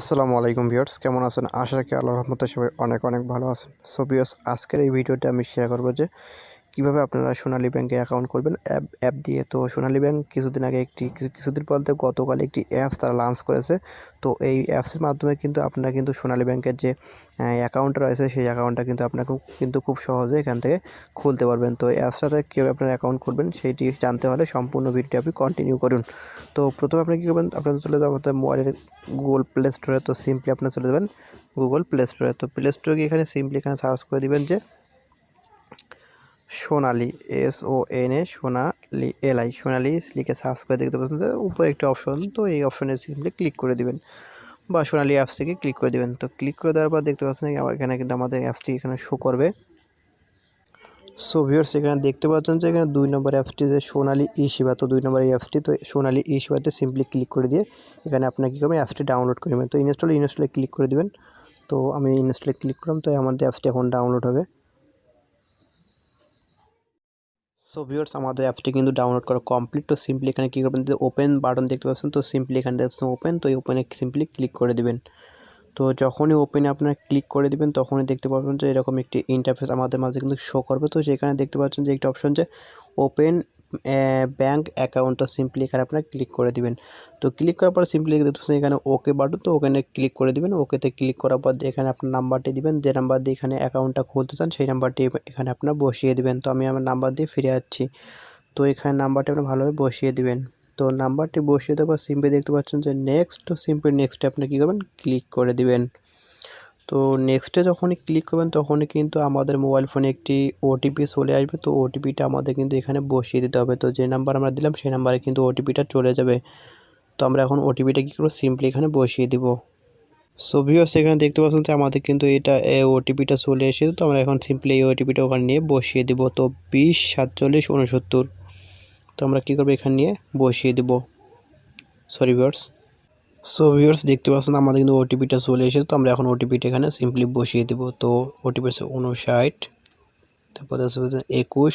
আসসালামু আলাইকুম ভিউয়ার্স, কেমন আছেন? আশা রাখি আল্লাহ রহমতে সবাই অনেক অনেক ভালো আছেন। সো ভিউয়ার্স, আজকের এই ভিডিওতে আমি শেয়ার করব যে কীভাবে আপনারা সোনালী ব্যাংকে অ্যাকাউন্ট করবেন? অ্যাপ অ্যাপ দিয়ে তো সোনালী ব্যাংক কিছুদিন আগে একটি, কিছু- কিছুদিন বলতে গতকাল একটি অ্যাপস তারা লঞ্চ করেছে। তো এই অ্যাপসের মাধ্যমে কিন্তু আপনারা কিন্তু সোনালী ব্যাংকের যে অ্যাকাউন্ট রয়েছে, সেই অ্যাকাউন্টটা কিন্তু আপনার কিন্তু খুব সহজে এখান থেকে খুলতে পারবেন। তো অ্যাপসটাতে কীভাবে আপনার অ্যাকাউন্ট করবেন সেইটি জানতে হলে সম্পূর্ণ ভিডিওটি আপনি কন্টিনিউ করুন। তো প্রথমে আপনি কী করবেন? আপনার চলে যাবেন মোবাইলের গুগল প্লে স্টোরে তো সিম্পলি আপনার চলে যাবেন গুগল প্লে স্টোরে তো প্লে স্টোরে গিয়ে এখানে সিম্পলি এখানে সার্চ করে দিবেন যে Sonali S O N A Sonali L I Sonali, লিখে সার্চ করে দেখতে পাচ্ছেন উপরে একটি অপশন তো এই অপশনে সিম্পলি ক্লিক করে দিবেন। বা সোনালি অ্যাপস থেকে ক্লিক করে দিবেন। তো ক্লিক করে দেওয়ার পর দেখতে পাচ্ছেন এখানে কিন্তু আমাদের অ্যাপসটি এখানে শো করবে। সো ভিউয়ার্স এখানে দেখতে পাচ্ছেন যে এখানে দুই নম্বর অ্যাপসটি যে সোনালি ই সেবা তো দুই নম্বর এই অ্যাপসটি তো সোনালি ই সেবাতে সিম্পলি ক্লিক করে দিয়ে এখানে আপনার কী করবেন অ্যাপসটি ডাউনলোড করে নেবেন। তো ইনস্টল ইনস্টলে ক্লিক করে দেবেন। তো আমি ইনস্টলে ক্লিক করলাম, তো আমাদের অ্যাপসটি এখন ডাউনলোড হবে। সো ভিউয়ার্স আমাদের অ্যাপটি কিন্তু ডাউনলোড করা কমপ্লিট তো সিম্পলি এখানে কী করবেন? ওপেন বাটন দেখতে পাচ্ছেন, তো সিম্পলি এখানে দেখছেন ওপেন তো এই ওপেনে সিম্পলি ক্লিক করে দিবেন। তো যখনই ওপেনে আপনারা ক্লিক করে দিবেন, তখনই দেখতে পাবেন যে এরকম একটি ইন্টারফেস আমাদের মাঝে কিন্তু শো করবে। তো সেখানে দেখতে পাচ্ছেন যে একটি অপশন যে ওপেন ব্যাঙ্ক অ্যাকাউন্টটা সিম্পলি এখানে আপনারা ক্লিক করে দিবেন। তো ক্লিক করার পর সিম্পলি দেখতে পাচ্ছেন এখানে ওকে বাটন তো ওখানে ক্লিক করে দিবেন। ওকেতে ক্লিক করার পর এখানে আপনার নাম্বারটি দিবেন। যে নাম্বার দিয়ে এখানে অ্যাকাউন্টটা খুলতে চান, সেই নাম্বারটি এখানে আপনারা বসিয়ে দিবেন। তো আমি আমার নাম্বার দিয়ে ফিরে যাচ্ছি। তো এখানে নাম্বারটি আপনার ভালোভাবে বসিয়ে দিবেন। তো নাম্বারটি বসিয়ে দেওয়ার সিম্পলি দেখতে পাচ্ছেন যে নেক্সট তো সিম্পলি নেক্সটে আপনি কী করবেন? ক্লিক করে দিবেন। তো নেক্সটে যখনই ক্লিক করবেন, তখনই কিন্তু আমাদের মোবাইল ফোনে একটি ওটিপি চলে আসবে। তো ওটিপিটা আমাদের কিন্তু এখানে বসিয়ে দিতে হবে। তো যে নাম্বার আমরা দিলাম, সেই নাম্বারে কিন্তু ওটিপিটা চলে যাবে। তো আমরা এখন ওটিপিটা কী করব? সিম্পলি এখানে বসিয়ে দিব। সো ভিউয়ার্স এখানে দেখতে পাচ্ছেন যে আমাদের কিন্তু এটা ওটিপিটা চলে এসেছে। তো আমরা এখন সিম্পলি এই ওটিপিটা ওখানে নিয়ে বসিয়ে দিব। তো বিশ, সাতচল্লিশ, উনসত্তর। তো আমরা কী করব? এখানে নিয়ে বসিয়ে দিব। সরি ভিউয়ার্স সো ভিউয়ার্স দেখতে পাচ্ছেন আমাদের কিন্তু ওটিপিটা চলে এসেছে। তো আমরা এখন ওটিপিটা এখানে সিম্পলি বসিয়ে দেব। তো ওটিপি হচ্ছে উনষাট তারপর হচ্ছে একুশ,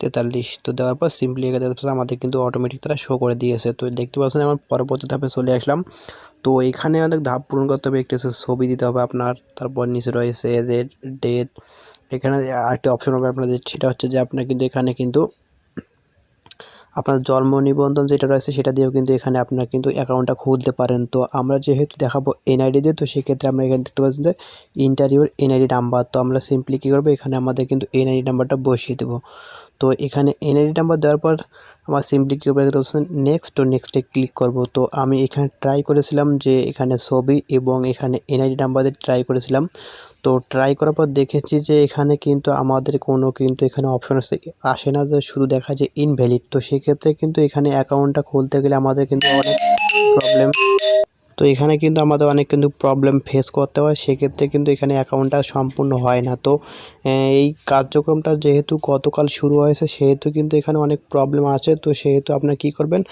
তেতাল্লিশ। তো দেওয়ার পর সিম্পলি আমাদের কিন্তু অটোমেটিক তারা শো করে দিয়েছে। তো দেখতে পাচ্ছেন আমার পরবর্তী ধাপে চলে আসলাম। তো এখানে আমাদের ধাপ পূরণ করতে হবে। একটি ছবি দিতে হবে আপনার। তারপর নিচে রয়েছে যে ডেট এখানে আরেকটি অপশন হবে আপনাদের। সেটা হচ্ছে যে আপনার কিন্তু এখানে কিন্তু আপনার জন্ম নিবন্ধন যেটা রয়েছে সেটা দিয়েও কিন্তু এখানে আপনার কিন্তু অ্যাকাউন্টটা খুলতে পারেন। তো আমরা যেহেতু দেখাবো এনআইডি দিয়ে, তো সেক্ষেত্রে আমরা এখানে দেখতে পাচ্ছি যে ইন্টারভিউর এনআইডি নাম্বার তো আমরা সিম্পলি কী করব? এখানে আমাদের কিন্তু এনআইডি নাম্বারটা বসিয়ে দেবো। তো এখানে এনআইডি নাম্বার দেওয়ার পর আমার সিম্পলি কী করব নেক্সট ও নেক্সটে ক্লিক করব। তো আমি এখানে ট্রাই করেছিলাম যে এখানে ছবি এবং এখানে এনআইডি নাম্বার দিয়ে ট্রাই করেছিলাম। তো ট্রাই করার পর দেখেছি যে এখানে কিন্তু আমাদের কোনো কিন্তু এখানে অপশন আসে না যে শুধু দেখা যায় ইনভ্যালিড তো সেক্ষেত্রে কিন্তু এখানে অ্যাকাউন্টটা খুলতে গেলে আমাদের কিন্তু অনেক প্রবলেম তো এখানে কিন্তু আমাদের অনেক কিন্তু প্রবলেম ফেস করতে হয়, সেক্ষেত্রে কিন্তু এখানে অ্যাকাউন্টটা সম্পূর্ণ হয় না। তো এই কার্যক্রমটা যেহেতু গতকাল শুরু হয়েছে, সেহেতু কিন্তু এখানে অনেক প্রবলেম আছে। তো সেহেতু আপনারা কী করবেন,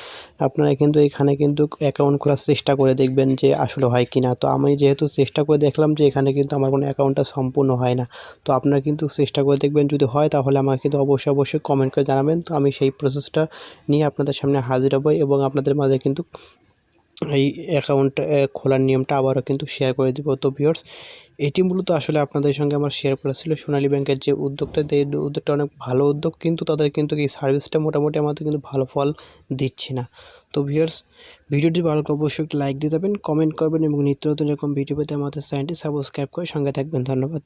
আপনারা কিন্তু এখানে কিন্তু অ্যাকাউন্ট খোলার চেষ্টা করে দেখবেন যে আসলে হয় কি না তো আমি যেহেতু চেষ্টা করে দেখলাম যে এখানে কিন্তু আমার কোনো অ্যাকাউন্টটা সম্পূর্ণ হয় না। তো আপনারা কিন্তু চেষ্টা করে দেখবেন, যদি হয় তাহলে আমাকে কিন্তু অবশ্যই অবশ্যই কমেন্ট করে জানাবেন। তো আমি সেই প্রসেসটা নিয়ে আপনাদের সামনে হাজির হব এবং আপনাদের মাঝে কিন্তু এই অ্যাকাউন্ট খোলার নিয়মটা আবারও কিন্তু শেয়ার করে দিব। তো ভিউয়ার্স এটি মূলত আসলে আপনাদের সঙ্গে আমার শেয়ার করা ছিল। সোনালী ব্যাংকের যে উদ্যোগটা উদ্যোগটা অনেক ভালো উদ্যোগ, কিন্তু তাদের কিন্তু এই সার্ভিসটা মোটামুটি আমাদের কিন্তু ভালো ফল দিচ্ছে না। তো ভিউয়ার্স ভিডিওটি ভালো অবশ্যই একটু লাইক দিয়ে যাবেন কমেন্ট করবেন এবং নিত্য নতুন এরকম ভিডিও পেতে আমাদের চ্যানেলটি সাবস্ক্রাইব করে সঙ্গে থাকবেন। ধন্যবাদ।